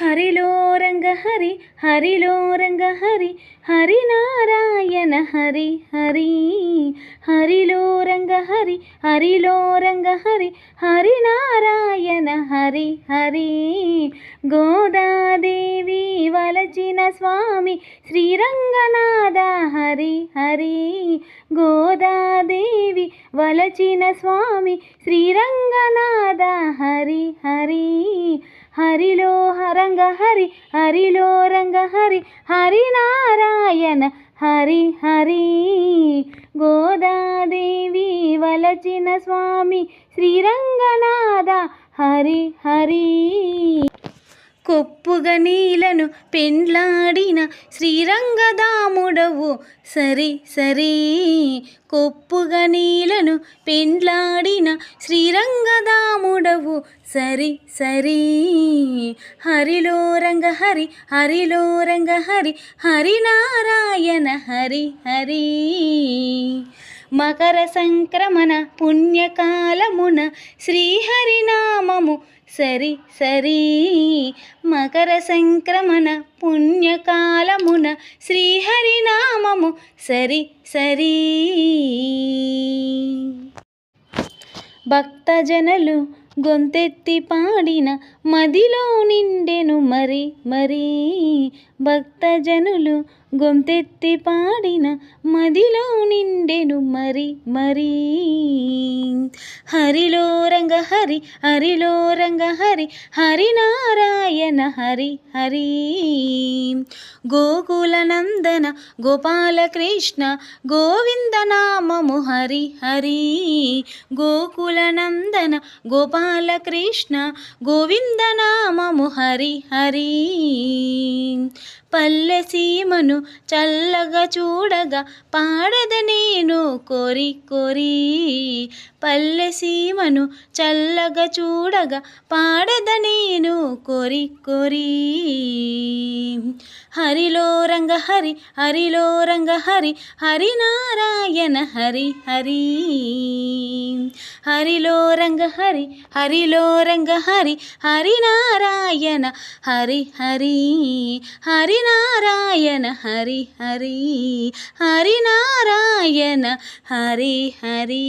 హరిలో రంగ హరి హరిలో రంగ హరి హరినారాయణ హరి హరి. హరిలో రంగ హరి హరిలో రంగ హరి హరినారాయణ హరి హరి. గోదాదేవి వలచిన స్వామి శ్రీరంగనాథ హరి హరి. గోదాదేవి వలచిన స్వామి శ్రీరంగనాథ హరి హరి. హరిలో హరంగ హరి హరిలో రంగ హరి హరినారాయణ హరి హరి. గోదాదేవి వలచిన స్వామి శ్రీరంగనాథ హరి హరి. కొప్పుగా నీలను పెండ్లాడిన శ్రీరంగదాముడవు సరి సరి. కొప్పుగా నీలను పెండ్లాడిన శ్రీరంగదా ఉండవు సరి సరి. హరిలో రంగ హరి హరిలో రంగ హరి హరినారాయణ హరి హరి. మకర సంక్రమణ పుణ్యకాలమున శ్రీహరినామము సరి సరి. మకర సంక్రమణ పుణ్యకాలమున శ్రీహరినామము సరి సరి. భక్తజనులు గొంతెత్తి పాడిన మదిలో నిండెను మరి మరి భక్తజనులు గొంతెత్తి పాడిన మదిలో నిండెను మరి మరి. హరిలో రంగ హరి హరిలో రంగ హరి హరినారాయణ హరి హరి. గోకుల నందన గోపాలకృష్ణ గోవింద నామము హరి హరి. గోకుల నందన గోపాలకృష్ణ గోవింద నామము హరి హరి. పల్లె సీమను చల్లగా చూడగా పాడద నేను కోరి కోరి. పల్లె సీమను చల్లగా చూడగా పాడద నేను కోరి కోరి. హరిలో రంగ హరి హరిలో రంగ హరి హరినారాయణ హరి హరి హరిలో రంగ హరి హరిలో రంగ హరి హరినారాయణ హరి హరి హరినారాయణ హరి హరి హరినారాయణ హరి హరి